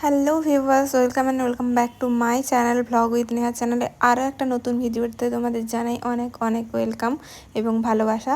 Hello viewers welcome and welcome back to my channel vlog with Neha চ্যানেলে আরও একটা নতুন ভিডিওতে তোমাদের জানাই অনেক অনেক ওয়েলকাম এবং ভালোবাসা।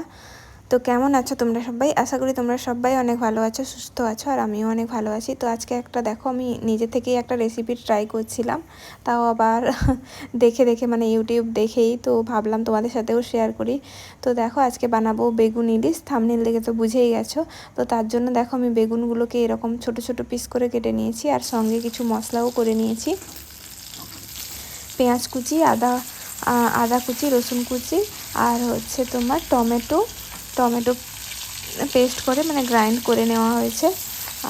তো কেমন আছো তোমরা সবাই? আশা করি তোমরা সবাই অনেক ভালো আছো, সুস্থ আছো, আর আমিও অনেক ভালো আছি। তো আজকে একটা দেখো, আমি নিজে থেকেই একটা রেসিপি ট্রাই করছিলাম। তাও আবার দেখে দেখে মানে ইউটিউব দেখেই তো ভাবলাম তোমাদের সাথেও শেয়ার করি। তো দেখো, আজকে বানাবো বেগুন ইলিশ। থামনিল দেখে তো বুঝেই গেছো। তো তার জন্য দেখো, আমি বেগুনগুলোকে এরকম ছোট ছোট পিস করে কেটে নিয়েছি, আর সঙ্গে কিছু মশলাও করে নিয়েছি। পেঁয়াজ কুচি, আদা আদা কুচি, রসুন কুচি, আর হচ্ছে তোমার টমেটো টমেটো পেস্ট করে মানে গ্রাইন্ড করে নেওয়া হয়েছে।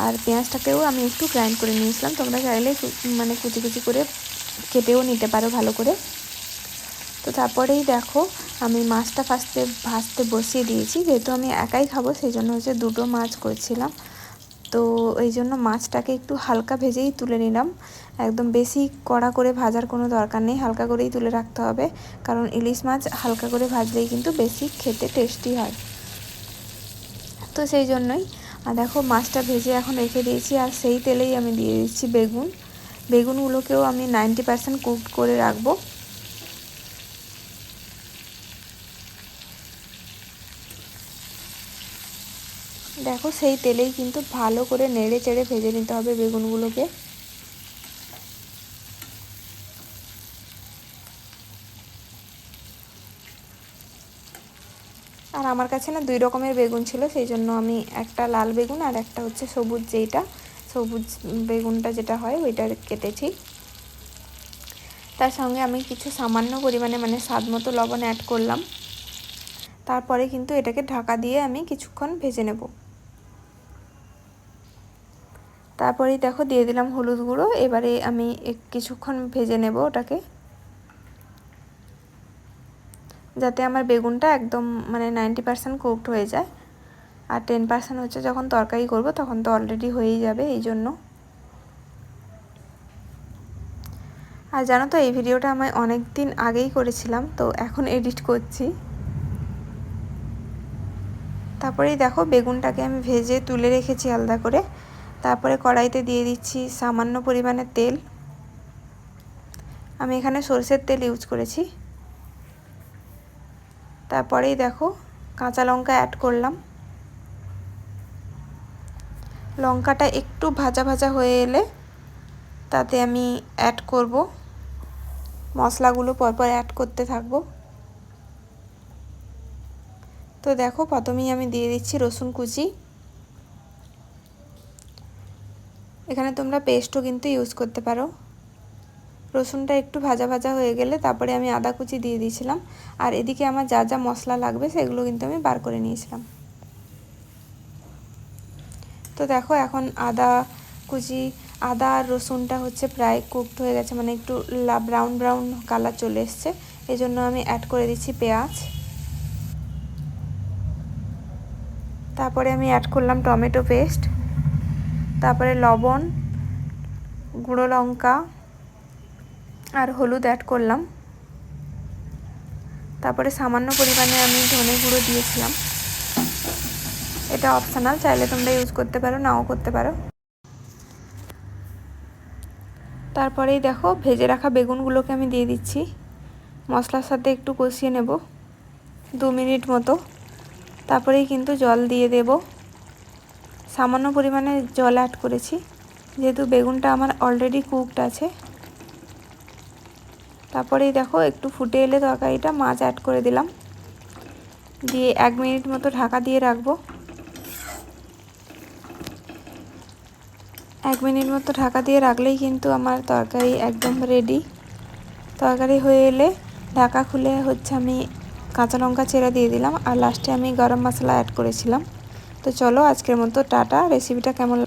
আর পেঁয়াজটাকেও আমি একটু গ্রাইন্ড করে নিয়েছিলাম। তোমরা চাইলে মানে কুচি কুচি করে কেটেও নিতে পারো ভালো করে। তো তারপরেই দেখো, আমি মাছটা ফার্স্টে ভাজতে বসিয়ে দিয়েছি। যেহেতু আমি একাই খাব সেই জন্য হচ্ছে দুটো মাছ করছিলাম। তো এই জন্য মাছটাকে একটু হালকা ভেজেই তুলে নিলাম। একদম বেশি কড়া করে ভাজার কোনো দরকার নেই। হালকা করেই তুলে রাখতে হবে। কারণ ইলিশ মাছ হালকা করে ভাজলেই কিন্তু বেশি খেতে টেস্টি হয়। তো সেই জন্যই। আর দেখো, মাছটা ভেজে এখন রেখে দিয়েছি, আর সেই তেলেই আমি দিয়ে দিচ্ছি বেগুন। বেগুনগুলোকেও আমি নাইনটি পারসেন্ট কুক করে রাখব। দেখো, সেই তেলেই কিন্তু ভালো করে নেড়ে চেড়ে ভেজে নিতে হবে বেগুনগুলোকে। আর আমার কাছে না দুই রকমের বেগুন ছিল, সেই জন্য আমি একটা লাল বেগুন আর একটা হচ্ছে সবুজ যেইটা। সবুজ বেগুনটা যেটা হয় ওইটা কেটেছি। তার সঙ্গে আমি কিছু সামান্য পরিমাণে মানে স্বাদ মতো লবণ অ্যাড করলাম। তারপরে কিন্তু এটাকে ঢাকা দিয়ে আমি কিছুক্ষণ ভেজে নেব। তারপরেই দেখো দিয়ে দিলাম হলুদ গুঁড়ো, এবারে আমি কিছুক্ষণ ভেজে নেব ওটাকে। যাতে আমার বেগুনটা একদম মানে নাইনটি পারসেন্ট কুকড হয়ে যায়। আর টেন পার্সেন্ট হচ্ছে যখন তরকারি করব, তখন তো অলরেডি হয়েই যাবে, এই জন্য। আর জানো তো, এই ভিডিওটা আমি অনেক দিন আগেই করেছিলাম, তো এখন এডিট করছি। তারপরেই দেখো, বেগুনটাকে আমি ভেজে তুলে রেখেছি আলাদা করে। তারপরে কড়াইতে দিয়ে দিচ্ছি সামান্য পরিমাণে তেল। আমি এখানে সরষের তেল ইউজ করেছি। তারপরেই দেখো কাঁচা লঙ্কা অ্যাড করলাম। লঙ্কাটা একটু ভাজা ভাজা হয়ে এলে তাতে আমি অ্যাড করব। মশলাগুলো পরপর অ্যাড করতে থাকব। তো দেখো প্রথমেই আমি দিয়ে দিচ্ছি রসুন কুচি। এখানে তোমরা পেস্টও কিন্তু ইউজ করতে পারো। রসুনটা একটু ভাজা ভাজা হয়ে গেলে তারপরে আমি আদা কুচি দিয়ে দিয়েছিলাম। আর এদিকে আমার যা যা মশলা লাগবে সেগুলো কিন্তু আমি বার করে নিয়েছিলাম। তো দেখো এখন আদা কুচি, আদা আর রসুনটা হচ্ছে প্রায় কুকড হয়ে গেছে মানে একটু ব্রাউন ব্রাউন কালার চলে এসছে। এই জন্য আমি অ্যাড করে দিচ্ছি পেঁয়াজ। তারপরে আমি অ্যাড করলাম টমেটো পেস্ট তারপরে লবণ, গুঁড়ো লঙ্কা। আর হলুদ অ্যাড করলাম। তারপরে সামান্য পরিমাণে আমি ধনে গুঁড়ো দিয়েছিলাম। এটা অপশানাল চাইলে তোমরা ইউজ করতে পারো, নাও করতে পারো। তারপরেই দেখো, ভেজে রাখা বেগুনগুলোকে আমি দিয়ে দিচ্ছি। মশলার সাথে একটু কষিয়ে নেব, দু মিনিট মতো। তারপরেই কিন্তু জল দিয়ে দেব। সামান্য পরিমাণে জল অ্যাড করেছি। যেহেতু বেগুনটা আমার অলরেডি কুকড আছে তারপরেই দেখো একটু ফুটে এলে তরকারিটা মাছ অ্যাড করে দিলাম। দিয়ে এক মিনিট মতো ঢাকা দিয়ে রাখব। এক মিনিট মতো ঢাকা দিয়ে রাখলেই কিন্তু আমার তরকারি একদম রেডি তরকারি হয়ে এলে ঢাকা খুলে হচ্ছে আমি কাঁচা লঙ্কা চেরা দিয়ে দিলাম। আর লাস্টে আমি গরম মশলা অ্যাড করেছিলাম। তো চলো আজকের মতো টাটা। রেসিপিটা কেমন